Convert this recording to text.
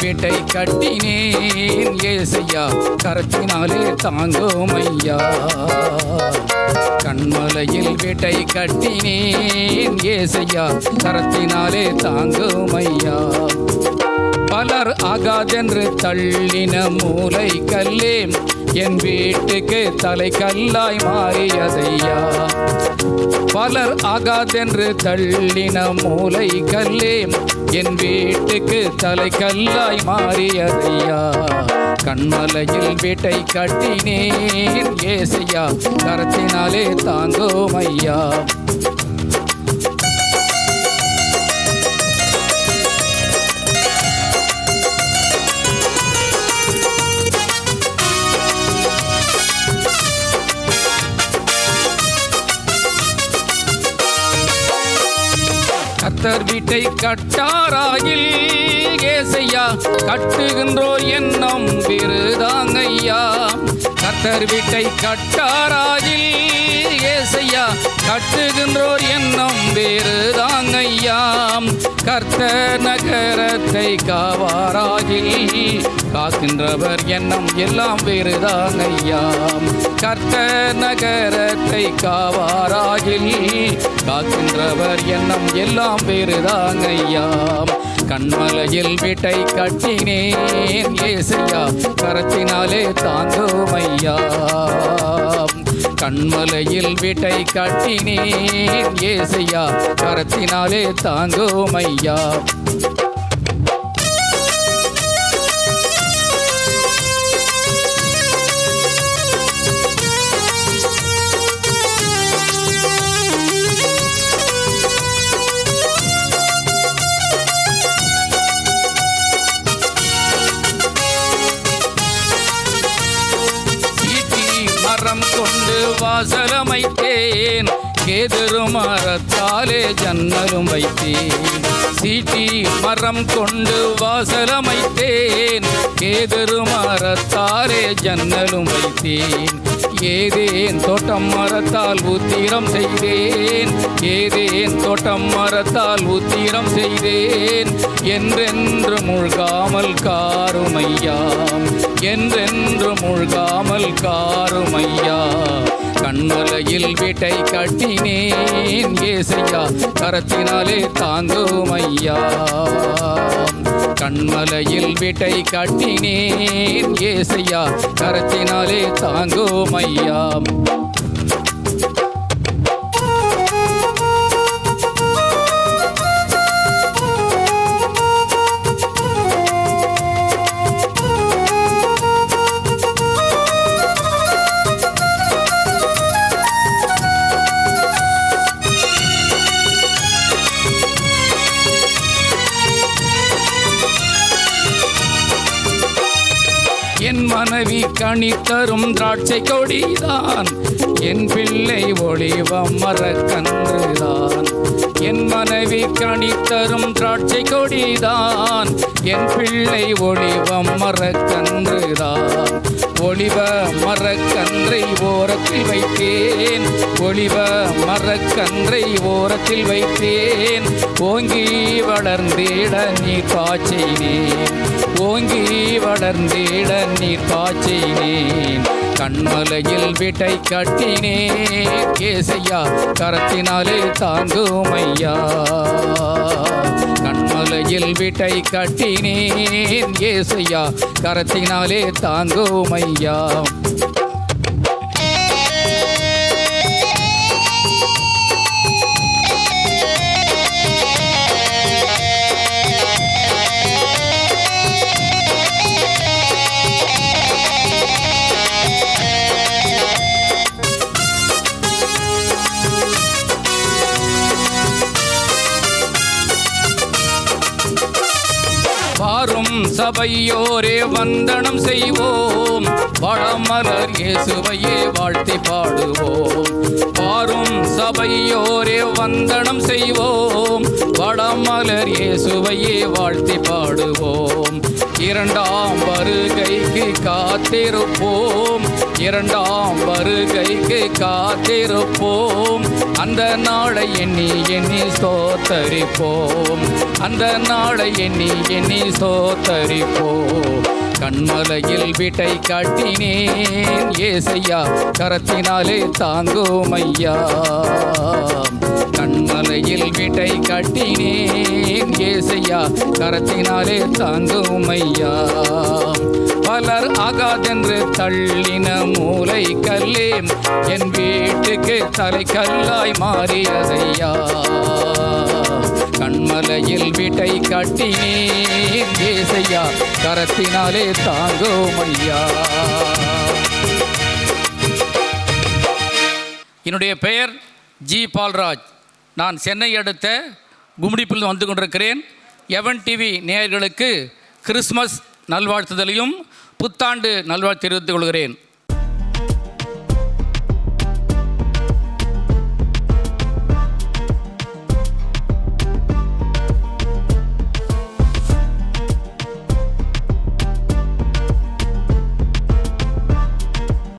வீட்டை கட்டினேன். ஏசையா கரத்தினாலே தாங்கும் ஐயா. கண்மலையில் வீட்டை கட்டினேன். ஏசையா கரத்தினாலே தாங்கும் ஐயா. பலர் ஆகாதென்று தள்ளின மூளை கல்லே என் வீட்டுக்கு தலை கல்லாய் மாறியதையா? பலர் ஆகாதென்று தள்ளின மூளை கல்லே என் வீட்டுக்கு தலை கல்லாய் மாறியதையா? கண்மலையில் வீட்டை கட்டினேன் ஏசையா? கரத்தினாலே தாங்கும் கர்த்தர் வீட்டை கட்டாராயில் ஏசையா கட்டுகின்றோ என்னும் விருதாங்கய்யா. கர்த்தர் வீட்டை கட்டாராயில் ஏசையா கட்டுகின்றோர் எண்ணம் வேறுதாங்கய்யா. கர்த்த நகரத்தை காவாராகில் காக்கின்றவர் எண்ணம் எல்லாம் வேறு வேறுதாங்கய்யா. கர்த்த நகரத்தை காவாராகில் காக்கின்றவர் எண்ணம் எல்லாம் வேறு வேறுதாங்கய்யா. கண்மலையில் வீட்டை கட்டினேன் ஏசையா கரத்தினாலே தாங்கும் ஐயா கண்மலையில் வீட்டை கட்டினேன். ஏசையா கரத்தினாலே தாங்கும் வாசலம் வைத்தேன் கேதுரு மரத்தாலே ஜன்னலும் வைத்தேன். சீட்டி மரம் கொண்டு வாசலம் வைத்தேன் கேதுரு மரத்தாலே ஜன்னலும் வைத்தேன். ஏதேன் தோட்டம் மரத்தால் உத்திரம் செய்தேன். ஏதேன் தோட்டம் மரத்தால் உத்திரம் செய்தேன். என்றென்று முழ்காமல் காருமையாம் என்றென்று முழ்காமல் காருமையா கண்மலையில் வீட்டை கட்டினேன். ஏசையா கரத்தினாலே தாங்கும் ஐயா. கண்மலையில் வீட்டை கட்டினேன். ஏசையா கரத்தினாலே தாங்கும் ஐயா. மனைவி கனி தரும் திராட்சை கொடிதான். என் பிள்ளை ஒளிவம் மரக்கன்றுதான். என் மனைவி கணித்தரும் திராட்சை கொடிதான். என் பிள்ளை ஒளிவம் மரக்கன்றுதான். ஒளிவ மரக்கன்றை ஓரத்தில் வைத்தேன். ஒளிவ மரக்கன்றை ஓரத்தில் வைத்தேன். ஓங்கி வளர்ந்திட நீர் காய்ச்சினேன் ஓங்கி வளர்ந்திட நீர் காய்ச்சினேன் கண்மலையில் வீட்டை கட்டினே கேசையா கரத்தினாலே தாங்கும் ஐயா. கண்மலையில் வீட்டை கட்டினேன் ஏசையா கரத்தினாலே தாங்கும் ஐயா. சபையோரே வந்தனம் செய்வோம். வளமலர் இயேசுவையே வாழ்த்தி பாடுவோம். வாரும் சபையோரே வந்தனம் செய்வோம். வளமலர் இயேசுவையே வாழ்த்தி பாடுவோம். இரண்டாம் வருகைக்கு காத்திருப்போம். இரண்டாம் வருகைக்கு காத்திருப்போம். அந்த நாளை எண்ணி எண்ணி சோத்தரிப்போம். அந்த நாளை எண்ணி எண்ணி சோத்தரிப்போம். கண்மலையில் வீட்டை காட்டினேன். ஏசையா கரத்தினாலே தாங்கும் ஐயா. கண்மலையில் வீட்டை கட்டினேன். ஏசையா கரத்தினாலே தாங்கும் ஐயா. பலர் ஆகாதென்று தள்ளின மூளை கல்லே என் வீட்டுக்கு தலைக்கல்லாய் மாறியதையா? கண்மலையில் வீட்டை கட்டினேன் ஏசையா கரத்தினாலே தாங்கும் ஐயா. என்னுடைய பெயர் ஜி பால்ராஜ். நான் சென்னை அடுத்த கும்மிடிப்பில் வந்து கொண்டிருக்கிறேன். எவன் டிவி நேயர்களுக்கு கிறிஸ்மஸ் நல்வாழ்த்துதலையும் புத்தாண்டு நல்வாழ்த்து தெரிவித்துக் கொள்கிறேன்.